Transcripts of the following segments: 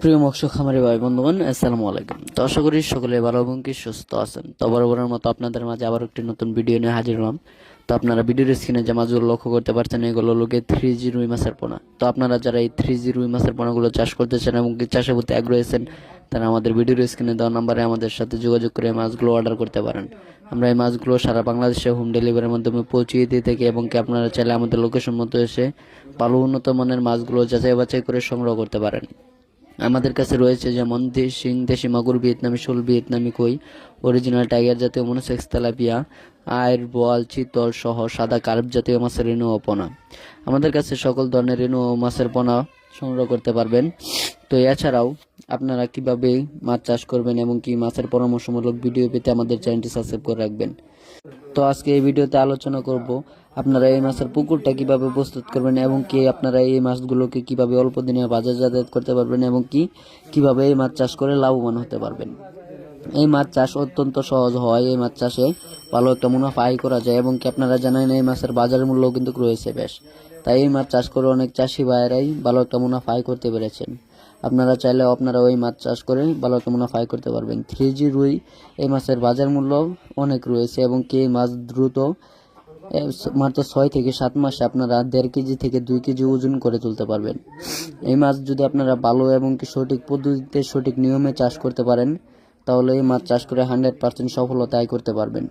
প্রিয় মৎস্য খামারি ভাই, বন্ধুগণ, আসসালামু আলাইকুম। তো আশা করি সকলে ভালো এবং কি সুস্থ আছেন। তো বরাবরের মতো আপনাদের মাঝে আবার একটি নতুন ভিডিও নিয়ে হাজির হলাম। তো আপনারা ভিডিওর স্ক্রিনে যে মাছগুলো লক্ষ্য করতে পারছেন, এগুলো লোকে থ্রি জি রুই মাছের পোনা। তো আপনারা যারা এই থ্রি জি রুই মাছের পোনাগুলো চাষ করতে চান এবং কি চাষের প্রতি আগ্রহী আছেন, তারা আমাদের ভিডিওর স্ক্রিনে দেওয়া নাম্বারে আমাদের সাথে যোগাযোগ করে মাছগুলো অর্ডার করতে পারেন। আমরা এই মাছগুলো সারা বাংলাদেশে হোম ডেলিভারির মাধ্যমে পৌঁছিয়ে দিয়ে থাকি এবং কি আপনারা চাইলে আমাদের লোকেশন মতো এসে ভালো উন্নত মানের মাছগুলো যাচাই বাছাই করে সংগ্রহ করতে পারেন। আমাদের কাছে রয়েছে যেমন দেশি দেশি মাগুর, ভিয়েতনামি, শোল, ভিয়েতনামি কই অরিজিনাল টাইগার জাতীয় মনোসেক্স তেলাপিয়া আয়ের বোয়াল, চিতল সহ সাদা কার্প জাতীয় মাছের রেণু ও পোনা। আমাদের কাছে সকল ধরনের রেণু ও মাছের পোনা সংগ্রহ করতে পারবেন। তো এছাড়াও আপনারা কীভাবে মাছ চাষ করবেন এবং কি মাছের পরামর্শমূলক ভিডিও পেতে আমাদের চ্যানেলটি সাবস্ক্রাইব করে রাখবেন। তো আজকে এই ভিডিওতে আলোচনা করব আপনারা এই মাছের পুকুরটা কীভাবে প্রস্তুত করবেন এবং কি আপনারা এই মাছগুলোকে কীভাবে অল্প দিনে যাতায়াত করতে পারবেন এবং কি কীভাবে এই মাছ চাষ করে লাভবান হতে পারবেন? এই মাছ চাষ অত্যন্ত সহজ হয়। এই মাছ চাষে ভালো একটা মুনাফা আয় করা যায় এবং কি আপনারা জানেন এই মাছের বাজার মূল্য কিন্তু রয়েছে বেশ। তাই এই মাছ চাষ করে অনেক চাষি ভাইয়েরাই ভালো একটা মুনাফা আয় করতে পেরেছেন। আপনারা চাইলেও আপনারা ওই মাছ চাষ করে ভালো একটা মুনাফা আয় করতে পারবেন। থ্রি জি রুই এই মাছের বাজার মূল্য অনেক রয়েছে এবং কি এই মাছ দ্রুত মাত্র ছয় থেকে সাত মাসে আপনারা দেড় কেজি থেকে দুই কেজি ওজন করে তুলতে পারবেন। এই মাছ যদি আপনারা ভালো এবং কি সঠিক পদ্ধতিতে সঠিক নিয়মে চাষ করতে পারেন, তাহলে এই মাছ চাষ করে হান্ড্রেড পার্সেন্ট সফলতা আয় করতে পারবেন।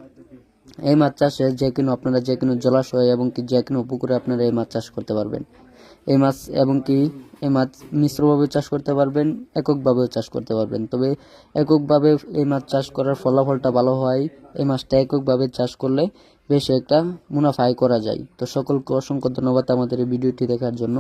এই মাছ চাষে যে কোনো, আপনারা যে কোনো জলাশয় এবং কি যে কোনো পুকুরে আপনারা এই মাছ চাষ করতে পারবেন। এই মাছ এবং কি এই মাছ মিশ্রভাবে চাষ করতে পারবেন, এককভাবেও চাষ করতে পারবেন। তবে এককভাবে এই মাছ চাষ করার ফলাফলটা ভালো হয়, এই মাছটা এককভাবে চাষ করলে বেশ একটা মুনাফা করা যায়। তো সকলকে অসংখ্য ধন্যবাদ আমাদের এই ভিডিওটি দেখার জন্য।